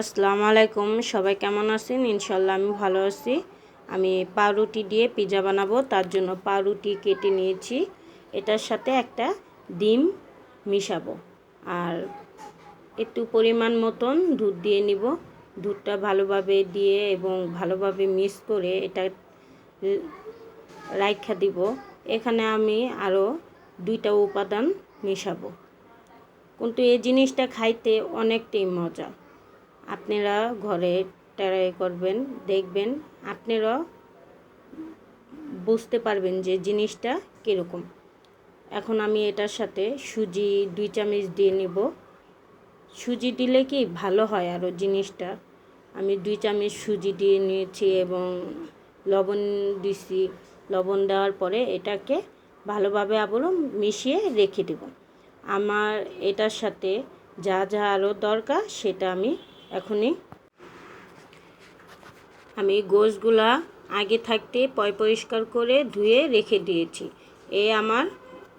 আসসালামু আলাইকুম, সবাই কেমন আছেন? ইনশাল্লাহ আমি ভালো আছি। আমি পাউরুটি দিয়ে পিৎজা বানাবো, তার জন্য পাউরুটি কেটে নিয়েছি। এটার সাথে একটা ডিম মিশাবো। আর একটু পরিমাণ মতন দুধ দিয়ে নিব। দুধটা ভালোভাবে দিয়ে এবং ভালোভাবে মিক্স করে এটা রাইখা দিব। এখানে আমি আরও দুইটা উপাদান মিশাবো। কিন্তু এই জিনিসটা খাইতে অনেকটাই মজা। আপনারা ঘরে ট্রাই করবেন, দেখবেন আপনারা বুঝতে পারবেন যে জিনিসটা কীরকম। এখন আমি এটার সাথে সুজি, দুই চামচ দিয়ে নিব। সুজি দিলে কি ভালো হয় আরও জিনিসটা? আমি দুই চামচ সুজি দিয়ে নিয়েছি এবং লবণ দিছি। লবণ দেওয়ার পরে এটাকে ভালোভাবে আবারও মিশিয়ে রেখে দেব। আমার এটার সাথে যা যা আরও দরকার সেটা আমি এখনই। আমি গোশগুলা আগে থাকতে পয় পরিষ্কার করে ধুয়ে রেখে দিয়েছি। এ আমার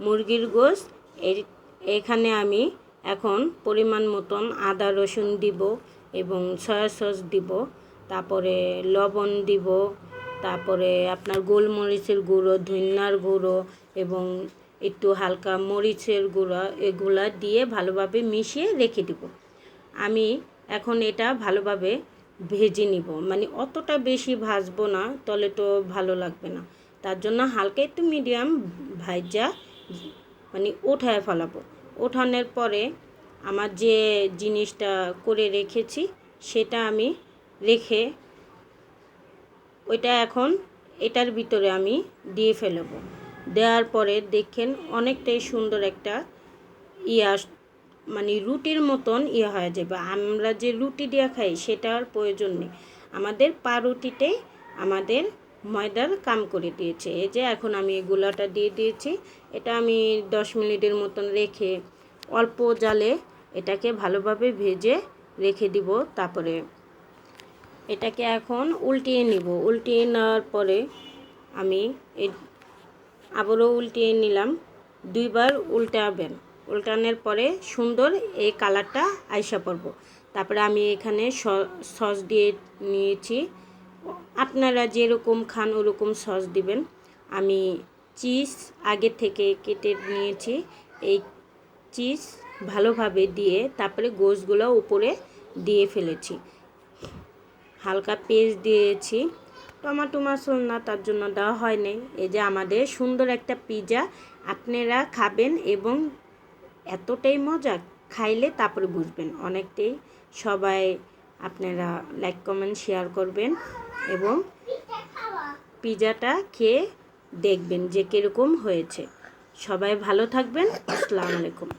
মুরগির গোশ এখানে আমি এখন পরিমাণ মতন আদা রসুন দিব এবং সয়া সস দিব, তারপরে লবণ দিব, তারপরে আপনার গোলমরিচের গুঁড়ো, ধনিয়ার গুঁড়ো এবং একটু হালকা মরিচের গুঁড়ো, এগুলা দিয়ে ভালোভাবে মিশিয়ে রেখে দিব। আমি এখন এটা ভালোভাবে ভেজে নিব। মানে অতটা বেশি ভাজবো না, তলে তো ভালো লাগবে না। তার জন্য হালকা একটু মিডিয়াম ভাজা মানে ওঠায় ফেলাবো। ওঠানোর পরে আমার যে জিনিসটা করে রেখেছি, সেটা আমি রেখে ওইটা এখন এটার ভিতরে আমি দিয়ে ফেলব। দেওয়ার পরে দেখেন অনেকটাই সুন্দর একটা ইয়া মানে রুটির মতন ইয়ে হয়ে যাবে। আমরা যে রুটি দিয়ে খাই সেটার প্রয়োজন নেই। আমাদের পাউরুটিতেই আমাদের ময়দার কাম করে দিয়েছে। এই যে এখন আমি গোলাটা দিয়ে দিয়েছি। এটা আমি দশ মিনিটের মতন রেখে অল্প জালে এটাকে ভালোভাবে ভেজে রেখে দিব। তারপরে এটাকে এখন উল্টিয়ে নিব। উল্টিয়ে নেওয়ার পরে আমি আবারও উল্টিয়ে নিলাম। দুইবার উল্টাবেন। উল্টানোর পরে সুন্দর এই কালারটা আইসা পড়ব। তারপরে আমি এখানে সস দিয়ে নিয়েছি। আপনারা যেরকম খান ওরকম সস দিবেন। আমি চিজ আগে থেকে কেটে নিয়েছি। এই চিজ ভালোভাবে দিয়ে তারপরে গোশগুলো উপরে দিয়ে ফেলেছি। হালকা পেস্ট দিয়েছি। টমাটো মাসল না, তার জন্য দেওয়া হয়নি। এই যে আমাদের সুন্দর একটা পিজা, আপনারা খাবেন এবং এতটাই মজা, খাইলে তারপরে বুঝবেন। অনেকটাই সবাই আপনারা লাইক কমেন্ট শেয়ার করবেন এবং পিজাটা খেয়ে দেখবেন যে কীরকম হয়েছে। সবাই ভালো থাকবেন। আসসালামু আলাইকুম।